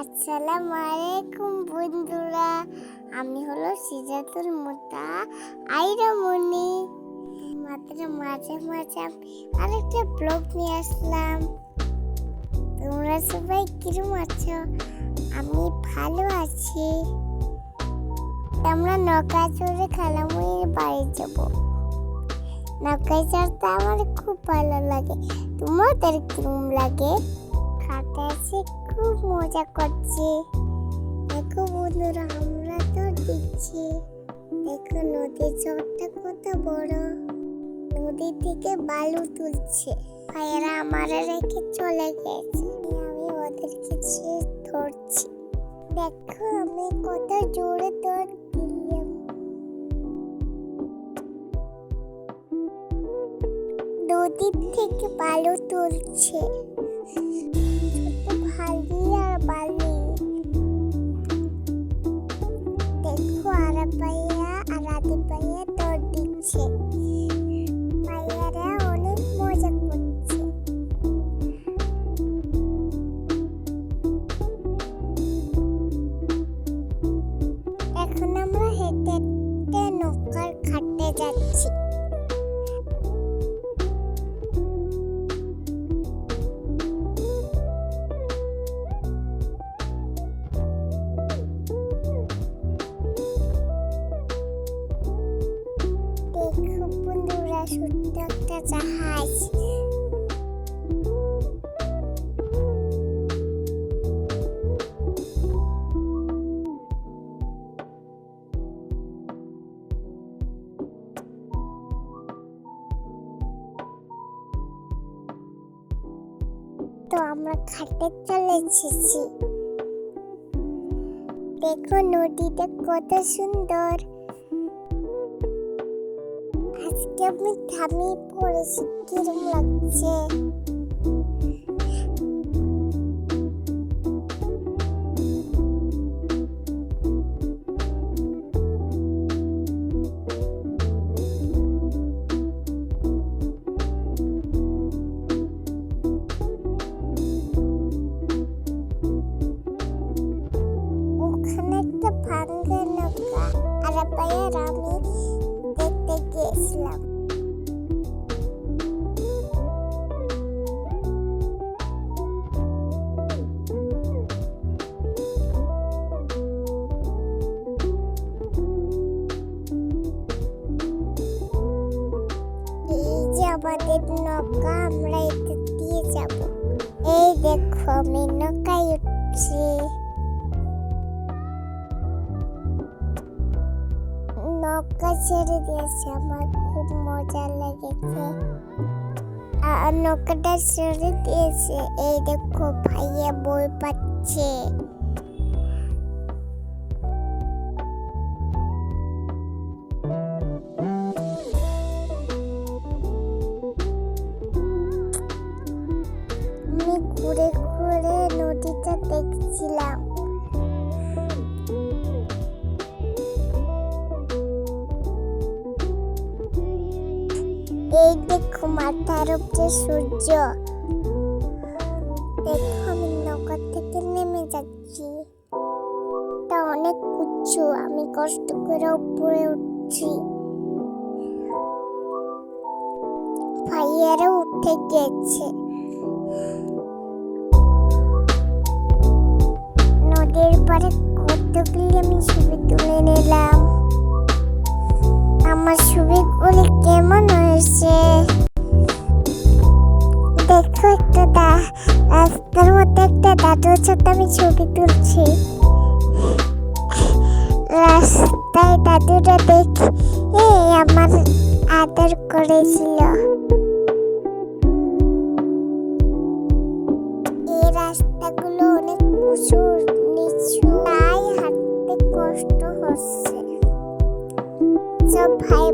আসসালামু আলাইকুম বন্ধুরা, আমি হলো সিজাতুল মুতা আইরামণি মাত্র মাঝে মাঝে আরেকটা ব্লগ নিয়ে আসলাম। তোমরা সবাই কিরম আছো? আমি ভালো আছি। আমরা নৌকা চড়ে খালামুড়ির বাড়ি যাব। নৌকায় চড়তে আমার খুব ভালো লাগে। তোমাদের কিরম লাগে? এসে খুব মজা করছি। দেখো বন্ধুরা, আমরা তো দেখছি। দেখো নদীর চরটা কত বড়। নদী থেকে বালু তুলছে। ভাইয়েরা আমারে রেখে চলে গেছে। আমি ওদেরকে ছেড়ে ধরছি। দেখো আমি কত জোরে দৌড় দিলাম। নদীর থেকে বালু তুলছে। ছোট্ট একটা জাহাজ তো আমরা ঘাটে চলে এসেছি। দেখো নদীটা কত সুন্দর। আজকে আমি থামি পড়েছি কিরম লাগছে? ওখানে একটা ভাঙ্গা নৌকা আর আমি দেখতে গিয়েছিলাম আমাদের নৌকা আমরা এতে দিয়ে যাব। এই দেখো আমি নৌকায় উঠছি। নৌকা ছেড়ে দিয়েছে। আমার খুব মজা লেগেছে। আর নৌকাটা ছেড়ে দিয়েছে। এই দেখো, ভাইয়া বই পাচ্ছে। মাথার উপরে সূর্য। দেখো আমি নৌকা থেকে নেমে যাচ্ছি। এটা অনেক উঁচু আমি কষ্ট করে উপরে উঠছি। ভাইয়ারা উঠে গেছে। নদীর পাড়ে কতগুলি আমি ছবি তুলে নিলাম। আমার ছবিগুলি কেমন হয়েছে? দেখো একটা দা রাস্তার মধ্যে একটা দাদুর সাথে আমি ছবি তুলছি। রাস্তায় দাদুরা দেখে আমার আদর করেছিল। এই রাস্তাগুলো অনেক হাঁটতে কষ্ট হচ্ছে। ভাই